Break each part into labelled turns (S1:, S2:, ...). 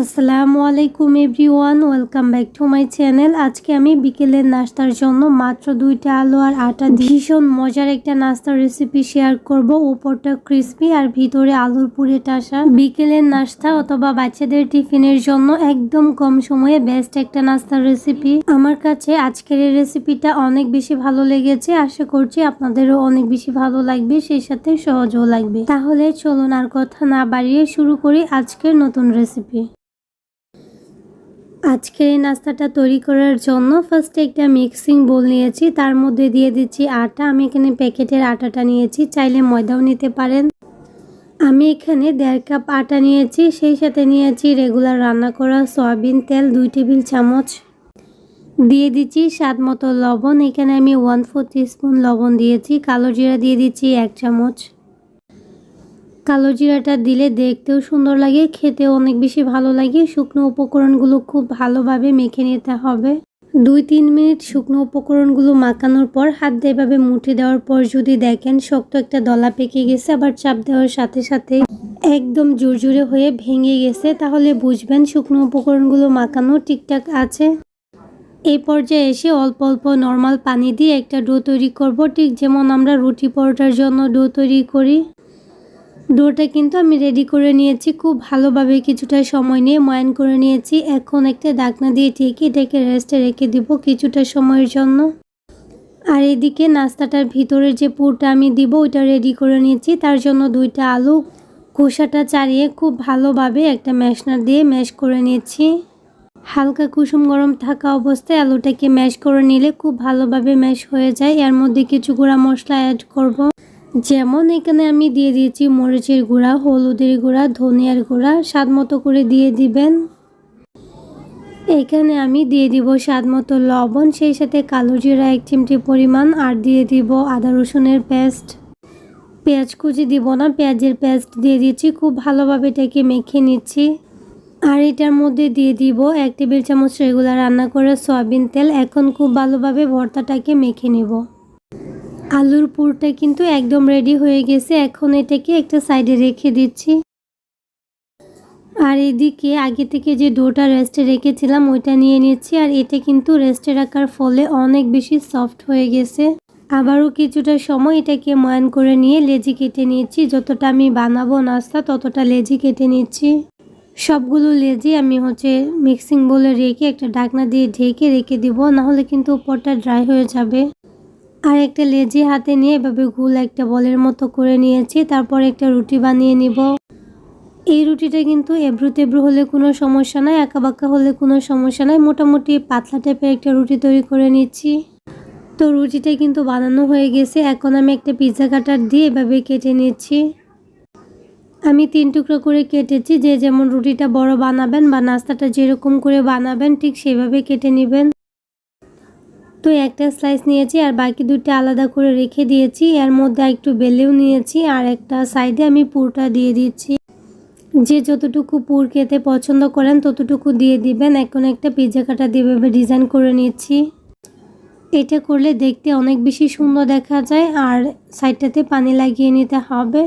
S1: আসসালামু আলাইকুম everyone, welcome back to my channel. আজকে আমি বিকেলের নাস্তার জন্য মাত্র দুইটা আলু আর আটা ভীষণ মজার একটা নাস্তার রেসিপি শেয়ার করব। উপরটা ক্রিস্পি আর ভিতরে আলুর পুরে টাসা বিকেলের নাস্তা অথবা বাচ্চাদের টিফিনের জন্য একদম কম সময়ে বেস্ট একটা নাস্তার রেসিপি আমার কাছে আজকের এই রেসিপিটা অনেক বেশি ভালো লেগেছে। আশা করছি আপনাদেরও অনেক বেশি ভালো লাগবে, সেই সাথে সহজও লাগবে। তাহলে চলুন আর কথা না বাড়িয়ে শুরু করি আজকের নতুন রেসিপি আজকের এই নাস্তাটা তৈরি করার জন্য ফার্স্টে একটা মিক্সিং বোল নিয়েছি। তার মধ্যে দিয়ে দিচ্ছি আটা। আমি এখানে প্যাকেটের আটাটা নিয়েছি। চাইলে ময়দাও নিতে পারেন। আমি এখানে দেড় কাপ আটা নিয়েছি। সেই সাথে নিয়েছি রেগুলার রান্না করা সয়াবিন তেল, দুই টেবিল চামচ। দিয়ে দিচ্ছি স্বাদ মতো লবণ। এখানে আমি ওয়ান ফোর স্পুন লবণ দিয়েছি। কালো জিরা দিয়ে দিচ্ছি এক চামচ। কালো জিরাটা দিলে দেখতেও সুন্দর লাগে, খেতেও অনেক বেশি ভালো লাগে। শুকনো উপকরণগুলো খুব ভালোভাবে মেখে নিতে হবে। দুই তিন মিনিট শুকনো উপকরণগুলো মাখানোর পর হাত দিয়ে এভাবে মুঠি দেওয়ার পর যদি দেখেন শক্ত একটা দলা পেকে গেছে, আবার চাপ দেওয়ার সাথে সাথে একদম জোরজোরে হয়ে ভেঙে গেছে, তাহলে বুঝবেন শুকনো উপকরণগুলো মাখানো ঠিকঠাক আছে। এই পর্যায়ে এসে অল্প অল্প নর্মাল পানি দিয়ে একটা ডো তৈরি করব। ঠিক যেমন আমরা রুটি পরোটার জন্য ডো তৈরি করি। ডোটা কিন্তু আমি রেডি করে নিয়েছি। খুব ভালোভাবে কিছুটা সময় নিয়ে ময়ান করে নিয়েছি। এখন একটা ডাকনা দিয়ে ঠেকে এটাকে রেস্টে রেখে দিব কিছুটা সময়ের জন্য। আর এদিকে নাস্তাটার ভিতরে যে পুরটা আমি দিব, ওইটা রেডি করে নিয়েছি। তার জন্য দুইটা আলু খোসাটা চাড়িয়ে খুব ভালোভাবে একটা ম্যাশনার দিয়ে ম্যাশ করে নিয়েছি। হালকা কুসুম গরম থাকা অবস্থায় আলুটাকে ম্যাশ করে নিলে খুব ভালোভাবে ম্যাশ হয়ে যায়। এর মধ্যে কিছু গুঁড়া মশলা অ্যাড করব। যেমন এখানে আমি দিয়ে দিয়েছি মরিচের গুঁড়া, হলুদের গুঁড়া, ধনিয়ার গুঁড়া, স্বাদ মতো করে দিয়ে দিবেন। এখানে আমি দিয়ে দিব স্বাদ মতো লবণ, সেই সাথে কালো জিরা, এক চিমটি পরিমাণ, আর দিয়ে দিব আদা রসুনের পেস্ট। পেঁয়াজ কুচি দিব না, পেঁয়াজের পেস্ট দিয়ে দিচ্ছি, খুব ভালোভাবে এটাকে মেখে নিচ্ছি। আর এটার মধ্যে দিয়ে দিব এক টেবিল চামচ রেগুলার রান্না করে সয়াবিন তেল, এখন খুব ভালোভাবে ভর্তাটাকে মেখে নেব। আলুর পুরটা কিন্তু একদম রেডি হয়ে গেছে। এখন এটাকে একটা সাইডে রেখে দিচ্ছি। আর এদিকে আগে থেকে যে ডোটা রেস্টে রেখেছিলাম, ওইটা নিয়ে নিচ্ছি। আর এটা কিন্তু রেস্টে রাখার ফলে অনেক বেশি সফট হয়ে গেছে। আবারও কিছুটা সময় এটাকে ময়ান করে নিয়ে লেজি কেটে নিয়েছি যতটা আমি বানাবো নাস্তা, ততটা লেজি কেটে নিচ্ছি। সবগুলো লেজি আমি হচ্ছে মিক্সিং বলে রেখে একটা ঢাকনা দিয়ে ঢেকে রেখে দিব। নাহলে কিন্তু উপরটা ড্রাই হয়ে যাবে। আর একটা লেজি হাতে নিয়ে এভাবে গুল একটা বলের মতো করে নিয়েছি, তারপর একটা রুটি বানিয়ে নিব। এই রুটিটা কিন্তু এবড়ো তেব্রু হলে কোনো সমস্যা নাই বাঁকা হলে কোনো সমস্যা নাই, মোটামুটি পাতলা টাইপের একটা রুটি তৈরি করে নিচ্ছি। তো রুটিটা কিন্তু বানানো হয়ে গেছে, এখন আমি একটা পিৎজা কাটার দিয়ে এভাবে কেটে নিচ্ছি। আমি তিন টুকরো করে কেটেছি, যে যেমন রুটিটা বড় বানাবেন বা নাস্তাটা যেরকম করে বানাবেন, ঠিক সেভাবে কেটে নেবেন। তো একটা স্লাইস নিয়েছি আর বাকি দুটো আলাদা করে রেখে দিয়েছি। এর মধ্যে একটু বেলেও নিয়েছি আর একটা সাইডে আমি পুরটা দিয়ে দিচ্ছি। যে যতটুকু পুর খেতে পছন্দ করেন ততটুকু দিয়ে দিবেন। এখন একটা পিৎজা কাটা দিয়ে ডিজাইন করে নিচ্ছি। এটা করলে দেখতে অনেক বেশি সুন্দর দেখা যায় আর সাইডটাতে পানি লাগিয়ে নিতে হবে।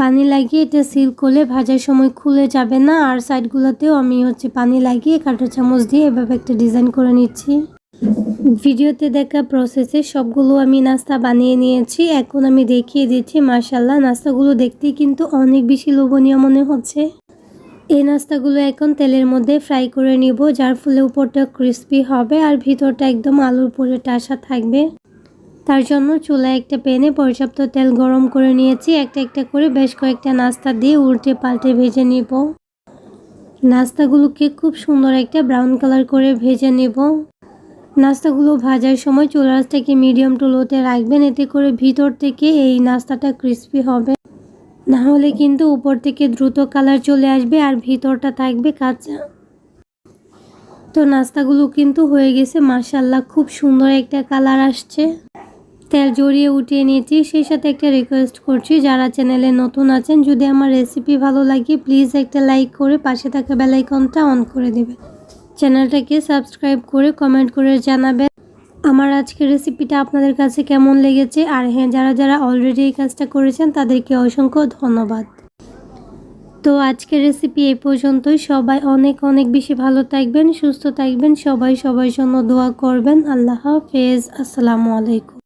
S1: পানি লাগিয়ে এটা সিল করলে ভাজার সময় খুলে যাবে না। আর সাইডগুলোতেও আমি হচ্ছে পানি লাগিয়ে কাঁটা চামচ দিয়ে এভাবে একটা ডিজাইন করে নিচ্ছি। ভিডিওতে দেখা প্রসেসে সবগুলো আমি নাস্তা বানিয়ে নিয়েছি। এখন আমি দেখিয়ে দিচ্ছি মার্শাল্লাহ নাস্তাগুলো দেখতে কিন্তু অনেক বেশি লোভনীয় মনে হচ্ছে। এই নাস্তাগুলো এখন তেলের মধ্যে ফ্রাই করে নিব, যার ফলে উপরটা ক্রিস্পি হবে আর ভিতরটা একদম আলুর পরে টাসা থাকবে। তার জন্য চুলায় একটা প্যানে পর্যাপ্ত তেল গরম করে নিয়েছি। একটা একটা করে বেশ কয়েকটা নাস্তা দিয়ে উল্টে পাল্টে ভেজে নিব। নাস্তাগুলোকে খুব সুন্দর একটা ব্রাউন কালার করে ভেজে নেব। নাস্তাগুলো ভাজার সময় চুলাটাকে মিডিয়াম টু লোতে রাখবেন। এতে করে ভিতর থেকে এই নাস্তাটা ক্রিস্পি হবে। না হলে কিন্তু উপর থেকে দ্রুত কালার চলে আসবে আর ভিতরটা থাকবে কাঁচা। তো নাস্তাগুলো কিন্তু হয়ে গেছে। মাসাল্লাহ খুব সুন্দর একটা কালার আসছে। তেল জড়িয়ে উঠিয়ে নিয়েছি। সেই সাথে একটা রিকোয়েস্ট করছি, যারা চ্যানেলে নতুন আছেন, যদি আমার রেসিপি ভালো লাগে প্লিজ একটা লাইক করে পাশে থাকা বেলাইকনটা অন করে দেবে চ্যানেলটাকে সাবস্ক্রাইব করে কমেন্ট করে জানাবেন আমার আজকের রেসিপিটা আপনাদের কাছে কেমন লেগেছে। আর হ্যাঁ যারা যারা অলরেডি এই কাজটা করেছেন, তাদেরকে অসংখ্য ধন্যবাদ। তো আজকের রেসিপি এই পর্যন্তই। সবাই অনেক অনেক বেশি ভালো থাকবেন, সুস্থ থাকবেন। সবাই সবার জন্য দোয়া করবেন। আল্লাহ হাফেজ। আসসালামু আলাইকুম।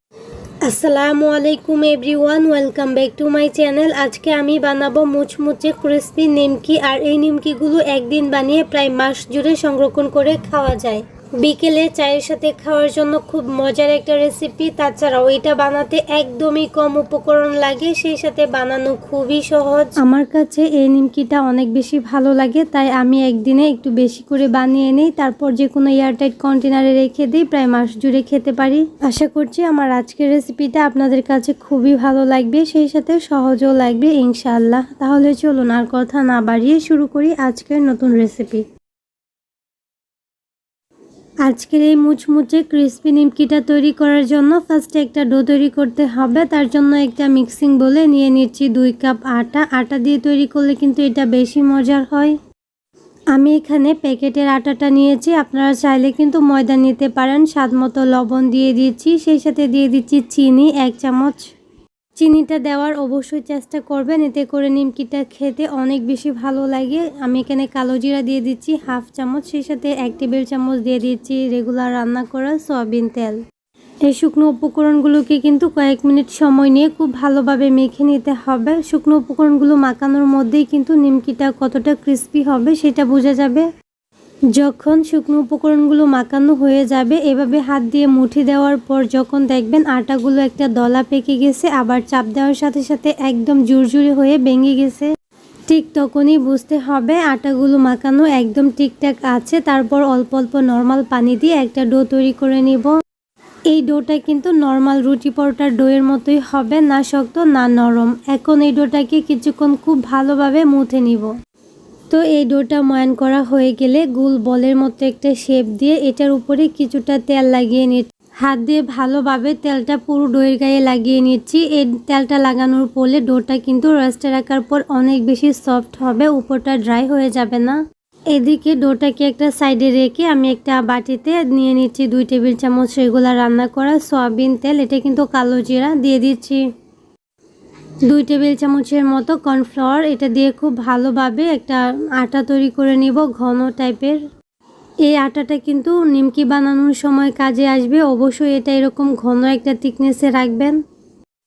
S1: আসসালামু আলাইকুম everyone, welcome back to my channel. আজকে আমি বানাবো মুচমুচে ক্রিসপি নিমকি, আর এই নিমকিগুলো একদিন বানিয়ে প্রায় মাস জুড়ে সংরক্ষণ করে খাওয়া যায়। বিকেলে চায়ের সাথে খাওয়ার জন্য খুব মজার একটা রেসিপি তাছাড়াও এটা বানাতে একদমই কম উপকরণ লাগে, সেই সাথে বানানো খুবই সহজ। আমার কাছে এই নিমকিটা অনেক বেশি ভালো লাগে, তাই আমি একদিনে একটু বেশি করে বানিয়ে নিই। তারপর যে কোনো এয়ারটাইট কন্টেনারে রেখে দিই, প্রায় মাস জুড়ে খেতে পারি। আশা করছি আমার আজকের রেসিপিটা আপনাদের কাছে খুবই ভালো লাগবে, সেই সাথে সহজও লাগবে, ইনশাআল্লাহ। তাহলে চলুন আর কথা না বাড়িয়ে শুরু করি আজকের নতুন রেসিপি আজকের এই মুচমুচে ক্রিসপি নিমকিটা তৈরি করার জন্য ফার্স্টে একটা ডো তৈরি করতে হবে। তার জন্য একটা মিক্সিং বলে নিয়ে নিচ্ছি দুই কাপ আটা। আটা দিয়ে তৈরি করলে কিন্তু এটা বেশি মজার হয়। আমি এখানে প্যাকেটের আটাটা নিয়েছি। আপনারা চাইলে কিন্তু ময়দা নিতে পারেন। স্বাদ মতো লবণ দিয়ে দিচ্ছি। সেই সাথে দিয়ে দিচ্ছি চিনি, এক চামচ। চিনিটা দেওয়ার অবশ্যই চেষ্টা করবেন। এতে করে নিমকিটা খেতে অনেক বেশি ভালো লাগে। আমি এখানে কালো জিরা দিয়ে দিচ্ছি, হাফ চামচ। সেই সাথে এক টেবিল চামচ দিয়ে দিচ্ছি রেগুলার রান্না করা সয়াবিন তেল। এই শুকনো উপকরণগুলোকে কিন্তু কয়েক মিনিট সময় নিয়ে খুব ভালোভাবে মেখে নিতে হবে। শুকনো উপকরণগুলো মাখানোর মধ্যেই কিন্তু নিমকিটা কতটা ক্রিস্পি হবে সেটা বোঝা যাবে। যখন শুকনো উপকরণগুলো মাখানো হয়ে যাবে, এভাবে হাত দিয়ে মুঠি দেওয়ার পর যখন দেখবেন আটাগুলো একটা দলা পেকে গেছে, আবার চাপ দেওয়ার সাথে সাথে একদম জুরজুরি হয়ে ভেঙে গেছে। ঠিক তখনই বুঝতে হবে আটাগুলো মাখানো একদম ঠিকঠাক আছে, তারপর অল্প অল্প নর্মাল পানি দিয়ে একটা ডো তৈরি করে নিব। এই ডোটা কিন্তু নর্মাল রুটি পরোটার ডোয়ের মতোই হবে, না শক্ত, না নরম। এখন এই ডোটাকে কিছুক্ষণ খুব ভালোভাবে মুথে নিব। তো এই ডোটা ময়ান করা হয়ে গেলে গুল বলের মতো একটা শেপ দিয়ে এটার উপরে কিছুটা তেল লাগিয়ে নিচ্ছি। হাত দিয়ে ভালোভাবে তেলটা পুরো ডোয়ের গায়ে লাগিয়ে নিচ্ছি। এই তেলটা লাগানোর ফলে ডোটা কিন্তু রেস্টে রাখার পর অনেক বেশি সফট হবে, উপরটা ড্রাই হয়ে যাবে না। এদিকে ডোটাকে একটা সাইডে রেখে আমি একটা বাটিতে নিয়ে নিচ্ছি দুই টেবিল চামচ রেগুলার রান্না করা সয়াবিন তেল। এটা কিন্তু কালো জিরা দিয়ে দিচ্ছি। দুই টেবিল চামচের মতো কর্নফ্লাওয়ার। এটা দিয়ে খুব ভালোভাবে একটা আটা তৈরি করে নিব, ঘন টাইপের। এই আটাটা কিন্তু নিমকি বানানোর সময় কাজে আসবে। অবশ্যই এটা এরকম ঘন একটা থিকনেসে রাখবেন।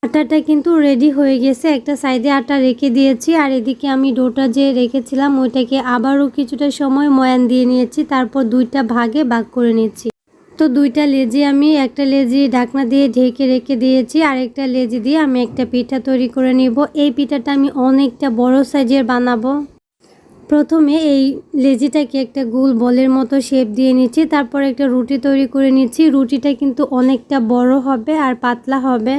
S1: আটাটা কিন্তু রেডি হয়ে গেছে। একটা সাইডে আটা রেখে দিয়েছি। আর এদিকে আমি ডোটা যে রেখেছিলাম, ওইটাকে আবারও কিছুটা সময় ময়ান দিয়ে নিয়েছি। তারপর দুইটা ভাগে ভাগ করে নিচ্ছি। তো দুইটা লেজি আমি, একটা লেজি ঢাকনা দিয়ে ঢেকে রেখে দিয়েছি, আর একটা লেজি দিয়ে আমি একটা পিঠা তৈরি করে নিব। এই পিঠাটা আমি অনেকটা বড় সাইজের বানাবো। প্রথমে এই লেজিটাকে একটা গোল বলের মতো শেপ দিয়ে নিচ্ছি, তারপর একটা রুটি তৈরি করে নিচ্ছি। রুটিটা কিন্তু অনেকটা বড় হবে আর পাতলা হবে।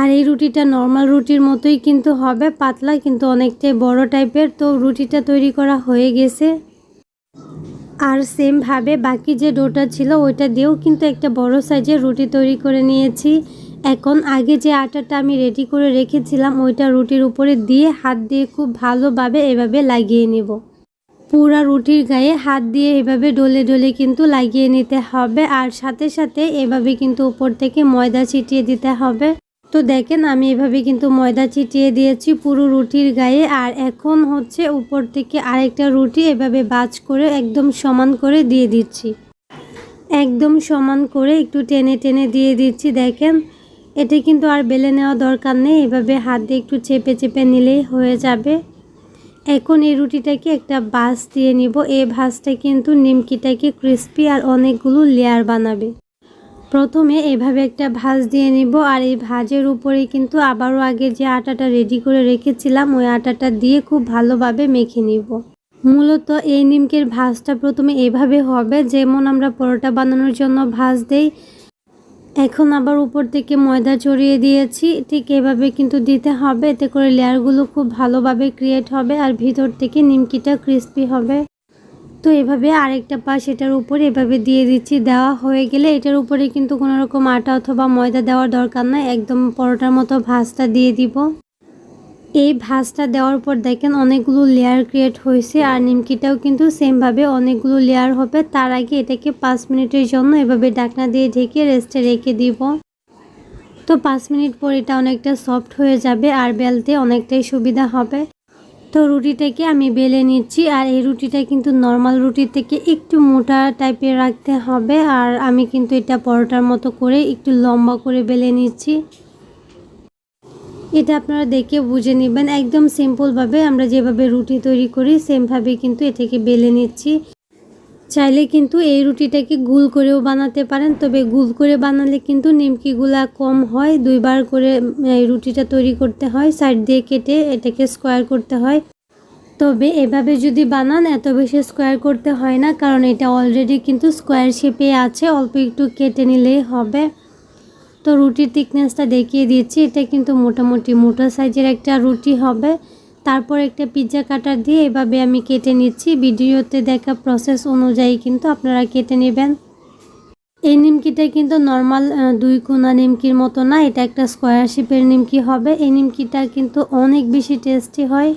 S1: আর এই রুটিটা নর্মাল রুটির মতোই কিন্তু হবে, পাতলা কিন্তু অনেকটাই বড় টাইপের। তো রুটিটা তৈরি করা হয়ে গেছে। আর সেমভাবে বাকি যে ডোটা ছিল ওইটা দিয়েও কিন্তু একটা বড় সাইজের রুটি তৈরি করে নিয়েছি। এখন আগে যে আটাটা আমি রেডি করে রেখেছিলাম, ওইটা রুটির উপরে দিয়ে হাত দিয়ে খুব ভালোভাবে এভাবে লাগিয়ে নেব। পুরা রুটির গায়ে হাত দিয়ে এভাবে ডলে ডলে কিন্তু লাগিয়ে নিতে হবে, আর সাথে সাথে এভাবে কিন্তু উপর থেকে ময়দা ছিটিয়ে দিতে হবে। তো দেখেন আমি এভাবে কিন্তু ময়দা ছিটিয়ে দিয়েছি পুরো রুটির গায়ে। আর এখন হচ্ছে উপর থেকে আরেকটা রুটি এভাবে বাজ করে একদম সমান করে দিয়ে দিচ্ছি। একদম সমান করে একটু টেনে টেনে দিয়ে দিচ্ছি, দেখেন। এটা কিন্তু আর বেলে নেওয়া দরকার নেই, এভাবে হাত দিয়ে একটু চেপে চেপে নিলেই হয়ে যাবে। এখন এই রুটিটাকে একটা বাস দিয়ে নিব। এই ভাসটা কিন্তু নিমকিটাকে ক্রিস্পি আর অনেকগুলো লেয়ার বানাবে। প্রথমে এভাবে একটা ভাজ দিয়ে নিব আর এই ভাজের উপরে কিন্তু আবারও আগে যে আটাটা রেডি করে রেখেছিলাম, ওই আটাটা দিয়ে খুব ভালোভাবে মেখে নিব। মূলত এই নিমকের ভাজটা প্রথমে এভাবে হবে, যেমন আমরা পরোটা বানানোর জন্য ভাজ দেই। এখন আবার উপর থেকে ময়দা ছড়িয়ে দিয়েছি, ঠিক এভাবে কিন্তু দিতে হবে। এতে করে লেয়ারগুলো খুব ভালোভাবে ক্রিয়েট হবে আর ভিতর থেকে নিমকিটা ক্রিস্পি হবে। তো এভাবে আরেকটা পাশ এটার উপরে এভাবে দিয়ে দিচ্ছি। দেওয়া হয়ে গেলে এটার উপরে কিন্তু কোনো রকম আটা অথবা ময়দা দেওয়ার দরকার নাই। একদম পরোটার মতো ভাজটা দিয়ে দিব। এই ভাজটা দেওয়ার পর দেখেন অনেকগুলো লেয়ার ক্রিয়েট হয়েছে আর নিমকিটাও কিন্তু সেমভাবে অনেকগুলো লেয়ার হবে। তার আগে এটাকে পাঁচ মিনিটের জন্য এভাবে ডাকনা দিয়ে ঢেকে রেস্টে রেখে দিব। তো পাঁচ মিনিট পর এটা অনেকটা সফট হয়ে যাবে আর বেলতে অনেকটাই সুবিধা হবে। তো রুটিটাকে আমি বেলে নিচ্ছি, আর এই রুটিটা কিন্তু নর্মাল রুটির থেকে একটু মোটা টাইপের রাখতে হবে, আর আমি কিন্তু এটা পরোটার মতো করে একটু লম্বা করে বেলে নিচ্ছি। এটা আপনারা দেখে বুঝে নেবেন, একদম সিম্পলভাবে আমরা যেভাবে রুটি তৈরি করি সেমভাবে কিন্তু এটাকে বেলে নিচ্ছি। চাইলে কিন্তু এই রুটিটাকে গুল করেও বানাতে পারেন। তবে গুল করে বানালে কিন্তু নিমকিগুলা কম হয়। দুইবার করে এই রুটিটা তৈরি করতে হয়। সাইড দিয়ে কেটে এটাকে স্কোয়ার করতে হয়। তবে এভাবে যদি বানান, এত বেশি স্কোয়ার করতে হয় না, কারণ এটা অলরেডি কিন্তু স্কোয়ার শেপে আছে। অল্প একটু কেটে নিলেই হবে। তো রুটির থিকনেসটা দেখিয়ে দিচ্ছি। এটা কিন্তু মোটামুটি মোটা সাইজের একটা রুটি হবে। তারপর একটা পিৎজা কাটার দিয়ে এভাবে আমি কেটে নিচ্ছি। ভিডিওতে দেখা প্রসেস অনুযায়ী কিন্তু আপনারা কেটে নেবেন। এই নিমকিটা কিন্তু নর্মাল দুই কোনা নিমকির মতো না, এটা একটা স্কোয়ার শেপের নিমকি হবে। এই নিমকিটা কিন্তু অনেক বেশি টেস্টি হয়।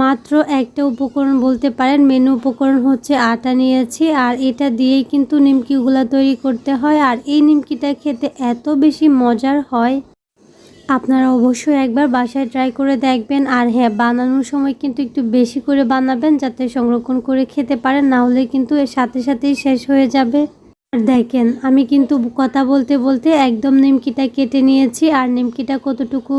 S1: মাত্র একটা উপকরণ বলতে পারেন মেনু উপকরণ হচ্ছে আটা নিয়েছি। আর এটা দিয়েই কিন্তু নিমকিগুলো তৈরি করতে হয়। আর এই নিমকিটা খেতে এত বেশি মজার হয়। আপনারা অবশ্যই একবার বাসায় ট্রাই করে দেখবেন। আর হ্যাঁ বানানোর সময় কিন্তু একটু বেশি করে বানাবেন যাতে সংরক্ষণ করে খেতে পারেন, না হলে কিন্তু এর সাথে সাথেই শেষ হয়ে যাবে। আর দেখেন, আমি কিন্তু কথা বলতে বলতে একদম নিমকিটা কেটে নিয়েছি। আর নিমকিটা কতটুকু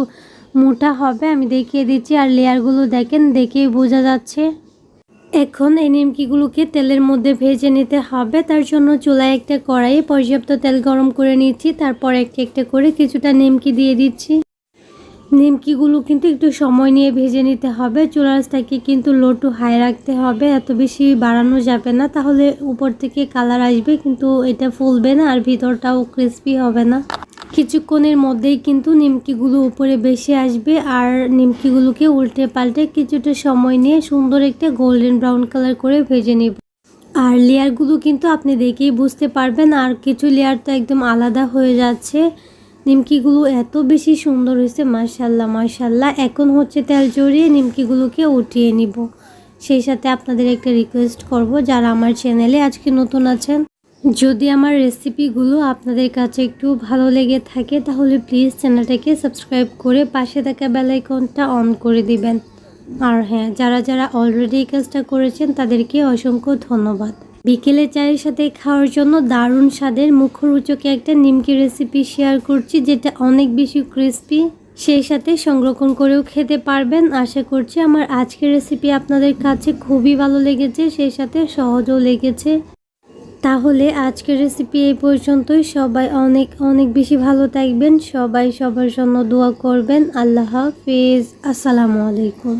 S1: মোটা হবে আমি দেখিয়ে দিচ্ছি। আর লেয়ারগুলো দেখেন, দেখেই বোঝা যাচ্ছে। এখন এই নিমকিগুলোকে তেলের মধ্যে ভেজে নিতে হবে। তার জন্য চুলায় একটা কড়াইয়ে পর্যাপ্ত তেল গরম করে নিচ্ছি তারপর একটা একটা করে কিছুটা নিমকি দিয়ে দিচ্ছি। নিমকিগুলো কিন্তু একটু সময় নিয়ে ভেজে নিতে হবে। চুলাটাকে কিন্তু লো টু হাই রাখতে হবে। এত বেশি বাড়ানো যাবে না। তাহলে উপর থেকে কালার আসবে, কিন্তু এটা ফুলবে না আর ভিতরটাও ক্রিস্পি হবে না। কিছুক্ষণের মধ্যেই কিন্তু নিমকিগুলো উপরে বেশি আসবে আর নিমকিগুলোকে উল্টে পাল্টে কিছুটা সময় নিয়ে সুন্দর একটা গোল্ডেন ব্রাউন কালার করে ভেজে নেব। আর লেয়ারগুলো কিন্তু আপনি দেখেই বুঝতে পারবেন, আর কিছু লেয়ার তো একদম আলাদা হয়ে যাচ্ছে। নিমকিগুলো এত বেশি সুন্দর হয়েছে মার্শাল্লাহ মার্শাল্লাহ এখন হচ্ছে তেল জড়িয়ে নিমকিগুলোকে উঠিয়ে নিব। সেই সাথে আপনাদের একটা রিকোয়েস্ট করব, যারা আমার চ্যানেলে আজকে নতুন আছেন যদি আমার রেসিপিগুলো আপনাদের কাছে একটু ভালো লেগে থাকে, তাহলে প্লিজ চ্যানেলটাকে সাবস্ক্রাইব করে পাশে থাকা বেলাইকনটা অন করে দিবেন। আর হ্যাঁ যারা যারা অলরেডি এই কাজটা করেছেন, তাদেরকে অসংখ্য ধন্যবাদ। বিকেলে চায়ের সাথে খাওয়ার জন্য দারুণ স্বাদের মুখরোচকে একটা নিমকি রেসিপি শেয়ার করছি, যেটা অনেক বেশি ক্রিস্পি সেই সাথে সংরক্ষণ করেও খেতে পারবেন। আশা করছি আমার আজকের রেসিপি আপনাদের কাছে খুবই ভালো লেগেছে, সেই সাথে সহজও লেগেছে। তাহলে আজকের রেসিপি এই পর্যন্তই। সবাই অনেক অনেক বেশি ভালো থাকবেন। সবাই সবার জন্য দোয়া করবেন। আল্লাহ হাফিজ। আসসালামু আলাইকুম।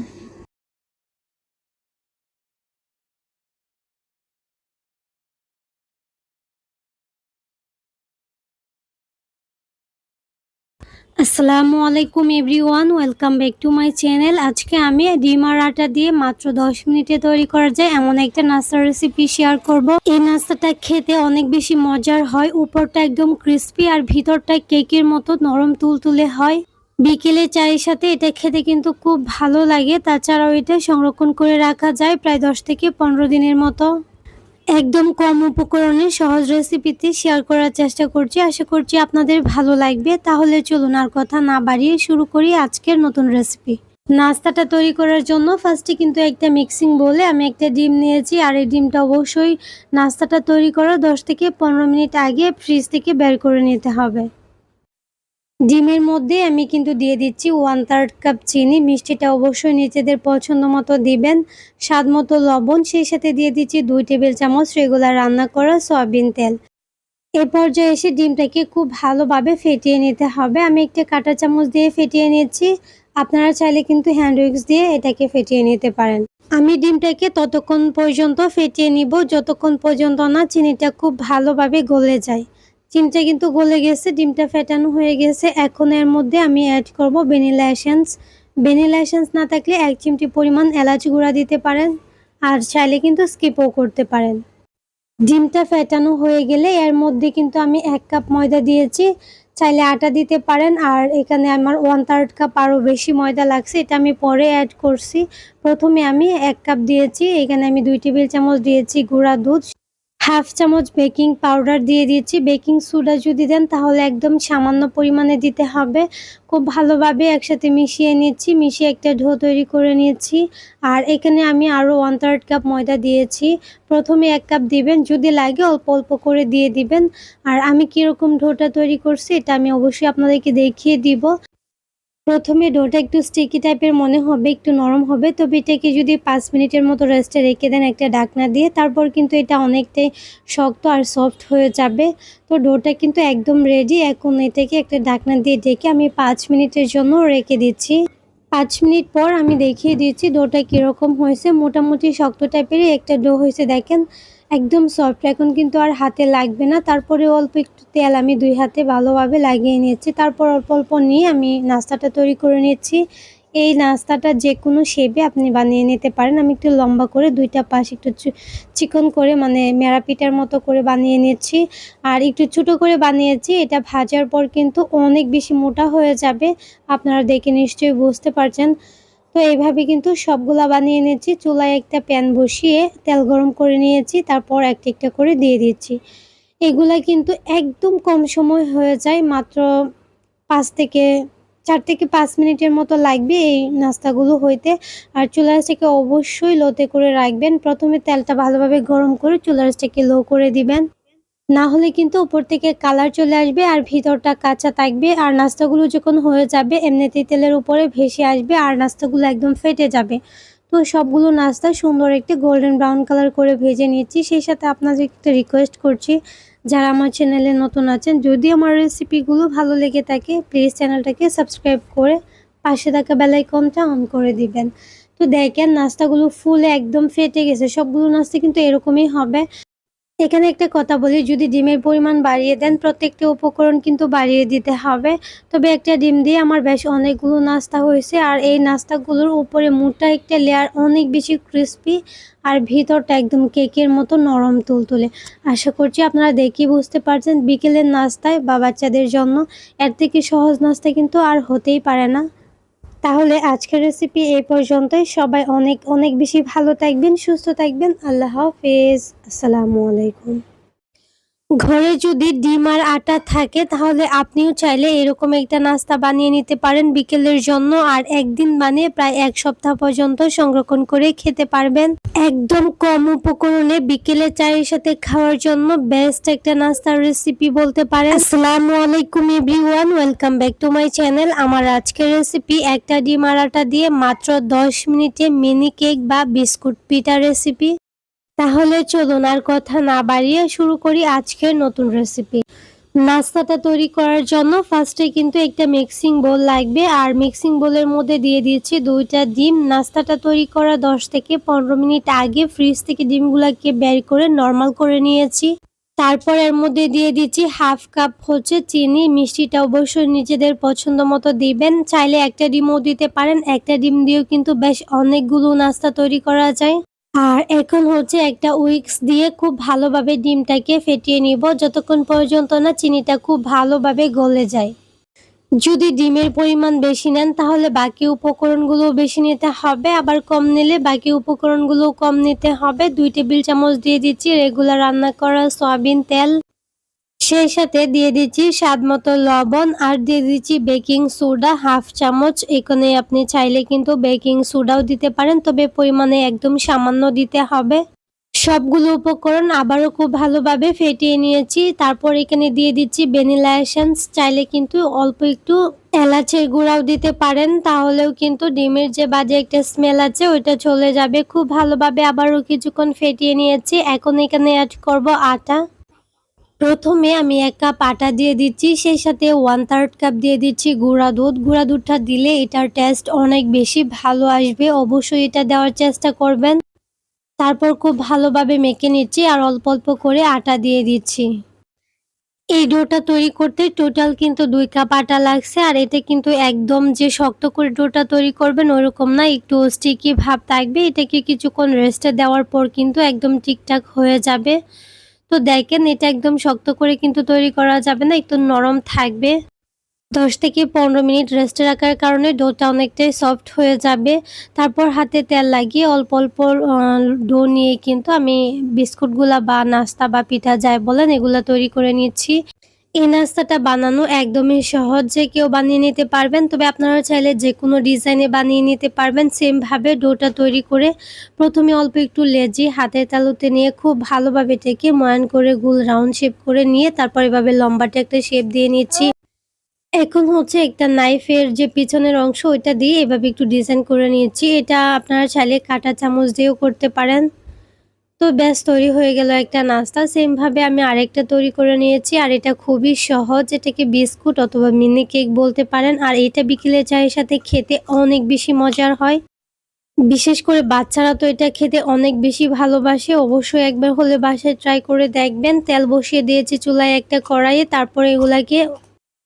S1: আসসালামু আলাইকুম everyone, welcome back to my channel. আজকে আমি ডিমার আটা দিয়ে মাত্র 10 মিনিটে তৈরি করা যায় এমন একটা নাস্তার রেসিপি শেয়ার করব। এই নাস্তাটা খেতে অনেক বেশি মজার হয়, উপরটা একদম ক্রিস্পি আর ভিতরটা কেকের মতো নরম তুলতুলে হয়। বিকেলে চায়ের সাথে এটা খেতে কিন্তু খুব ভালো লাগে, তাছাড়াও এটা সংরক্ষণ করে রাখা যায় প্রায় দশ থেকে পনেরো দিনের মতো। একদম কম উপকরণে সহজ রেসিপিতে শেয়ার করার চেষ্টা করছি। আশা করছি আপনাদের ভালো লাগবে। তাহলে চলুন আর কথা না বাড়িয়ে শুরু করি আজকের নতুন রেসিপি নাস্তাটা তৈরি করার জন্য ফার্স্টে কিন্তু একটা মিক্সিং বলে আমি একটা ডিম নিয়েছি। আর এই ডিমটা অবশ্যই নাস্তাটা তৈরি করার দশ থেকে পনেরো মিনিট আগে ফ্রিজ থেকে বের করে নিতে হবে। ডিমের মধ্যে আমি কিন্তু দিয়ে দিচ্ছি ওয়ান থার্ড কাপ চিনি। মিষ্টিটা অবশ্যই নিজেদের পছন্দ মতো দিবেন, স্বাদ মতো লবণ। সেই সাথে দিয়ে দিচ্ছি দুই টেবিল চামচ রেগুলার রান্না করা সয়াবিন তেল। এ পর্যায়ে এসে ডিমটাকে খুব ভালোভাবে ফেটিয়ে নিতে হবে। আমি একটা কাঁটা চামচ দিয়ে ফেটিয়ে নিচ্ছি। আপনারা চাইলে কিন্তু হ্যান্ড উইক্স দিয়ে এটাকে ফেটিয়ে নিতে পারেন। আমি ডিমটাকে ততক্ষণ পর্যন্ত ফেটিয়ে নিব। যতক্ষণ পর্যন্ত না চিনিটা খুব ভালোভাবে গলে যায়। চিনিটা কিন্তু গলে গেছে, ডিমটা ফেটানো হয়ে গেছে। এখন এর মধ্যে আমি অ্যাড করব ভ্যানিলা এসেন্স ভ্যানিলা এসেন্স না থাকলে এক চিমটি পরিমাণ এলাচ গুঁড়া দিতে পারেন, আর চাইলে কিন্তু স্কিপও করতে পারেন। ডিমটা ফেটানো হয়ে গেলে এর মধ্যে কিন্তু আমি এক কাপ ময়দা দিয়েছি, চাইলে আটা দিতে পারেন, আর এখানে আমার ওয়ান থার্ড কাপ আরও বেশি ময়দা লাগছে, এটা আমি পরে অ্যাড করছি। প্রথমে আমি এক কাপ দিয়েছি, এখানে আমি দুই টেবিল চামচ দিয়েছি গুঁড়া দুধ। হাফ চামচ বেকিং পাউডার দিয়ে দিচ্ছি বেকিং সোডা যদি দেন তাহলে একদম সামান্য পরিমাণে দিতে হবে। খুব ভালোভাবে একসাথে মিশিয়ে নিচ্ছি। মিশিয়ে একটা ঢো তৈরি করে নিয়েছি। আর এখানে আমি আরও ওয়ান থার্ড কাপ ময়দা দিয়েছি। প্রথমে এক কাপ দিবেন। যদি লাগে অল্প অল্প করে দিয়ে দিবেন। আর আমি কীরকম ঢোটা তৈরি করছি এটা আমি অবশ্যই আপনাদেরকে দেখিয়ে দিব। প্রথমে ডোটা একটু স্টিকি টাইপের মনে হবে, একটু নরম হবে, তবে এটাকে যদি পাঁচ মিনিটের মতো রেস্টে রেখে দেন একটা ডাকনা দিয়ে, তারপর কিন্তু এটা অনেকটাই শক্ত আর সফট হয়ে যাবে। তো ডোটা কিন্তু একদম রেডি এখন এটাকে একটা ডাকনা দিয়ে ডেকে আমি পাঁচ মিনিটের জন্য রেখে দিচ্ছি। পাঁচ মিনিট পর আমি দেখিয়ে দিচ্ছি ডোটা কীরকম হয়েছে। মোটামুটি শক্ত টাইপেরই একটা ডো হয়েছে, দেখেন। একদম সফট এখন কিন্তু আর হাতে লাগবে না। তারপরে অল্প একটু তেল আমি দুই হাতে ভালোভাবে লাগিয়ে নিয়েছি। তারপর অল্প অল্প নিয়ে আমি নাস্তাটা তৈরি করে নিয়েছি। এই নাস্তাটা যে কোনো শেপে আপনি বানিয়ে নিতে পারেন। আমি একটু লম্বা করে দুইটা পাশ একটু চিকন করে মানে মেরা পিঠার মতো করে বানিয়ে নিয়েছি। আর একটু ছোটো করে বানিয়েছি। এটা ভাজার পর কিন্তু অনেক বেশি মোটা হয়ে যাবে। আপনারা দেখে নিশ্চয়ই বুঝতে পারছেন। তো এইভাবে কিন্তু সবগুলা বানিয়ে নিয়েছি। চুলায় একটা প্যান বসিয়ে তেল গরম করে নিয়েছি, তারপর একটা একটা করে দিয়ে দিচ্ছি। এগুলা কিন্তু একদম কম সময় হয়ে যায়, মাত্র পাঁচ থেকে চার থেকে পাঁচ মিনিটের মতো লাগবে এই নাস্তাগুলো হইতে। আর চুলারাসটাকে অবশ্যই লোতে করে রাখবেন। প্রথমে তেলটা ভালোভাবে গরম করে চুলারাসটাকে লো করে দিবেন। না হলে কিন্তু উপর থেকে কালার চলে আসবে আর ভিতরটা কাঁচা থাকবে আর নাস্তাগুলো যখন হয়ে যাবে, এমনিতেই তেলের উপরে ভেসে আসবে আর নাস্তাগুলো একদম ফেটে যাবে। তো সবগুলো নাস্তা সুন্দর একটি গোল্ডেন ব্রাউন কালার করে ভেজে নিচ্ছি সেই সাথে আপনাদের একটা রিকোয়েস্ট করছি, যারা আমার চ্যানেলে নতুন আছেন, যদি আমার রেসিপিগুলো ভালো লেগে থাকে প্লিজ চ্যানেলটাকে সাবস্ক্রাইব করে পাশে থাকা বেলাইকনটা অন করে দিবেন। তো দেখেন, নাস্তাগুলো ফুলে একদম ফেটে গেছে। সবগুলো নাস্তা কিন্তু এরকমই হবে। এখানে একটা কথা বলি, যদি ডিমের পরিমাণ বাড়িয়ে দেন, প্রত্যেকটি উপকরণ কিন্তু বাড়িয়ে দিতে হবে। তবে একটা ডিম দিয়ে আমার বেশ অনেকগুলো নাস্তা হয়েছে, আর এই নাস্তাগুলোর উপরে মোটা একটা লেয়ার অনেক বেশি ক্রিস্পি আর ভিতরটা একদম কেকের মতো নরম তুলতুলে। আশা করছি আপনারা দেখি বুঝতে পারছেন, বিকেলের নাস্তায় বা বাচ্চাদের জন্য এর থেকে সহজ নাস্তা কিন্তু আর হতেই পারে না। তাহলে আজকের রেসিপি এই পর্যন্তই। সবাই অনেক অনেক বেশি ভালো থাকবেন, সুস্থ থাকবেন। আল্লাহ হাফেজ। আসসালামু আলাইকুম। ঘরে যদি ডিম আর আটা থাকে, তাহলে আপনিও চাইলে এরকম একটা নাস্তা বানিয়ে নিতে পারেন বিকেলের জন্য আর একদিন বানিয়ে প্রায় এক সপ্তাহ পর্যন্ত সংরক্ষণ করে খেতে পারবেন। একদম কম উপকরণে বিকেলে চায়ের সাথে খাওয়ার জন্য বেস্ট একটা নাস্তার রেসিপি বলতে পারেন। আসসালামু আলাইকুম everyone welcome back to my channel আমার আজকের রেসিপি একটা ডিম আর আটা দিয়ে মাত্র দশ মিনিটে মিনি কেক বা বিস্কুট পিঠা রেসিপি তাহলে চলুন আর কথা না বাড়িয়ে শুরু করি আজকের নতুন রেসিপি নাস্তাটা তৈরি করার জন্য ফার্স্টে কিন্তু একটা মিক্সিং বোল লাগবে, আর মিক্সিং বোলের মধ্যে দিয়ে দিয়েছি দুইটা ডিম। নাস্তাটা তৈরি করা দশ থেকে পনেরো মিনিট আগে ফ্রিজ থেকে ডিমগুলোকে বের করে নর্মাল করে নিয়েছি। তারপর এর মধ্যে দিয়ে দিচ্ছি হাফ কাপ হচ্ছে চিনি, মিষ্টিটা অবশ্যই নিজেদের পছন্দ মতো দিবেন। চাইলে একটা ডিমও দিতে পারেন, একটা ডিম দিয়েও কিন্তু বেশ অনেকগুলো নাস্তা তৈরি করা যায়। আর এখন হচ্ছে একটা উইক্স দিয়ে খুব ভালোভাবে ডিমটাকে ফেটিয়ে নিব। যতক্ষণ পর্যন্ত না চিনিটা খুব ভালোভাবে গলে যায়। যদি ডিমের পরিমাণ বেশি নেন, তাহলে বাকি উপকরণগুলো বেশি নিতে হবে। আবার কম নিলে বাকি উপকরণগুলো কম নিতে হবে। দুই টেবিল চামচ দিয়ে দিচ্ছি রেগুলার রান্না করা সয়াবিন তেল। সেই সাথে দিয়ে দিচ্ছি স্বাদ মতো লবণ আর দিয়ে দিচ্ছি বেকিং সোডা হাফ চামচ। এখানে আপনি চাইলে কিন্তু বেকিং সোডাও দিতে পারেন, তবে পরিমাণে একদম সামান্য দিতে হবে। সবগুলো উপকরণ আবারও খুব ভালোভাবে ফেটিয়ে নিয়েছি। তারপর এখানে দিয়ে দিচ্ছি ভ্যানিলা এসেন্স। চাইলে কিন্তু অল্প একটু এলাচের গুঁড়াও দিতে পারেন, তাহলেও কিন্তু ডিমের যে বাজে একটা স্মেল আছে, ওইটা চলে যাবে। খুব ভালোভাবে আবারও কিছুক্ষণ ফেটিয়ে নিয়েছি। এখন এখানে অ্যাড করব আটা। প্রথমে আমি এক কাপ আটা দিয়ে দিচ্ছি, সেই সাথে ওয়ান থার্ড কাপ দিয়ে দিচ্ছি গুঁড়া দুধ। গুঁড়া দুধটা দিলে এটার টেস্ট অনেক বেশি ভালো আসবে। অবশ্যই এটা দেওয়ার চেষ্টা করবেন। তারপর খুব ভালোভাবে মেখে নিচ্ছি আর অল্প অল্প করে আটা দিয়ে দিচ্ছি। এই ডোটা তৈরি করতে টোটাল কিন্তু দুই কাপ আটা লাগছে আর এটা কিন্তু একদম যে শক্ত করে ডোটা তৈরি করবেন ওরকম না, একটু স্টিকি ভাব থাকবে। এটাকে কিছুক্ষণ রেস্টে দেওয়ার পর কিন্তু একদম ঠিকঠাক হয়ে যাবে। তো দেখেন, এটা একদম শক্ত করে কিন্তু তৈরি করা যাবে না, একটু নরম থাকবে। দশ থেকে পনেরো মিনিট রেস্টে রাখার কারণে ডোটা অনেকটাই সফট হয়ে যাবে। তারপর হাতে তেল লাগিয়ে অল্প অল্প ডো নিয়ে কিন্তু আমি বিস্কুটগুলা বা নাস্তা বা পিঠা যায় বলেন, এগুলা তৈরি করে নিচ্ছি। এই নাস্তাটা বানানো একদমই সহজ। যে কেউ বানিয়ে নিতে পারবেন, তবে আপনারা চাইলে যে কোনো ডিজাইনে বানিয়ে নিতে পারবেন। সেমভাবে ডোটা তৈরি করে প্রথমে অল্প একটু লেজি হাতের তালুতে নিয়ে খুব ভালোভাবে টেকে ময়ান করে গুল রাউন্ড শেপ করে নিয়ে তারপর এভাবে লম্বাটে একটা শেপ দিয়ে নিচ্ছি। এখন হচ্ছে একটা নাইফের যে পিছনের অংশ, ওইটা দিয়ে এভাবে একটু ডিজাইন করে নিয়েছি এটা আপনারা চাইলে কাটা চামচ দিয়েও করতে পারেন। তো ব্যাস, তৈরি হয়ে গেল একটা নাস্তা। সেমভাবে আমি আরেকটা তৈরি করে নিয়েছি, আর এটা খুবই সহজ। এটাকে বিস্কুট অথবা মিনি কেক বলতে পারেন, আর এটা বিকেলে চায়ের সাথে খেতে অনেক বেশি মজার হয়। বিশেষ করে বাচ্চারা তো এটা খেতে অনেক বেশি ভালোবাসে। অবশ্যই একবার হলে বাসায় ট্রাই করে দেখবেন। তেল বসিয়ে দিয়েছি চুলায় একটা কড়াইয়ে, তারপরে এগুলাকে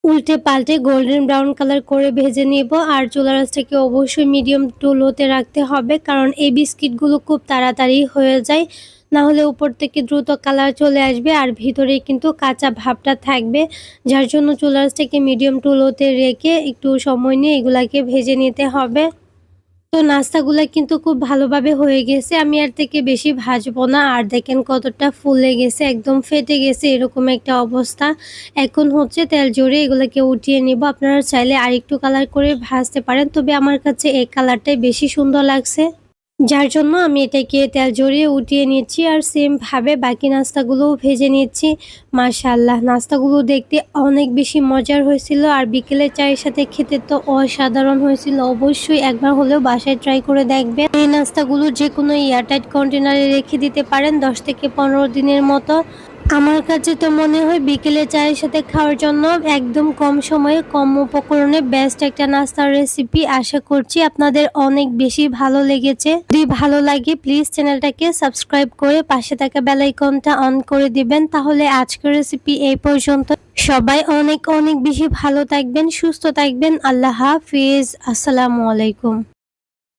S1: উল্টে পাল্টে গোল্ডেন ব্রাউন কালার করে ভেজে নেব। আর চুলা রাসটাকে অবশ্যই মিডিয়াম টু লোতে রাখতে হবে, কারণ এই বিস্কিটগুলো খুব তাড়াতাড়ি হয়ে যায়। না হলে উপর থেকে দ্রুত কালার চলে আসবে আর ভিতরে কিন্তু কাঁচা ভাবটা থাকবে। যার জন্য চুলা রাসটাকে মিডিয়াম টু লোতে রেখে একটু সময় নিয়ে এগুলাকে ভেজে নিতে হবে। তো নাস্তাগুলো কিন্তু খুব ভালোভাবে হয়ে গেছে। আমি আর থেকে বেশি ভাজবো না। আর দেখেন কতটা ফুলে গেছে, একদম ফেটে গেছে এরকম একটা অবস্থা। এখন হচ্ছে তেল জোরে এগুলোকে উঠিয়ে নিব। আপনারা চাইলে আরেকটু কালার করে ভাজতে পারেন। তবে আমার কাছে এই কালারটাই বেশি সুন্দর লাগছে। যার জন্য আমি এটাকে তেল জড়িয়ে উঠিয়ে নিচ্ছি আর সেমভাবে বাকি নাস্তাগুলোও ভেজে নিচ্ছি। মাশাল্লাহ নাস্তাগুলো দেখতে অনেক বেশি মজার হয়েছিল আর বিকেলে চায়ের সাথে খেতে তো অসাধারণ হয়েছিল। অবশ্যই একবার হলেও বাসায় ট্রাই করে দেখবেন। এই নাস্তাগুলো যে কোনো এয়ারটাইট কন্টেনারে রেখে দিতে পারেন দশ থেকে পনেরো দিনের মতো। আমার কাছে তো মনে হয় বিকেলে চায়ের সাথে খাওয়ার জন্য একদম কম সময়ে, কম উপকরণে বেস্ট একটা নাস্তার রেসিপি আশা করছি আপনাদের অনেক বেশি ভালো লেগেছে। যদি ভালো লাগে প্লিজ চ্যানেলটাকে সাবস্ক্রাইব করে পাশে থাকা বেলাইকনটা অন করে দিবেন। তাহলে আজকের রেসিপি এই পর্যন্ত। সবাই অনেক অনেক বেশি ভালো থাকবেন, সুস্থ থাকবেন। আল্লাহ হাফিজ। আসসালামু আলাইকুম।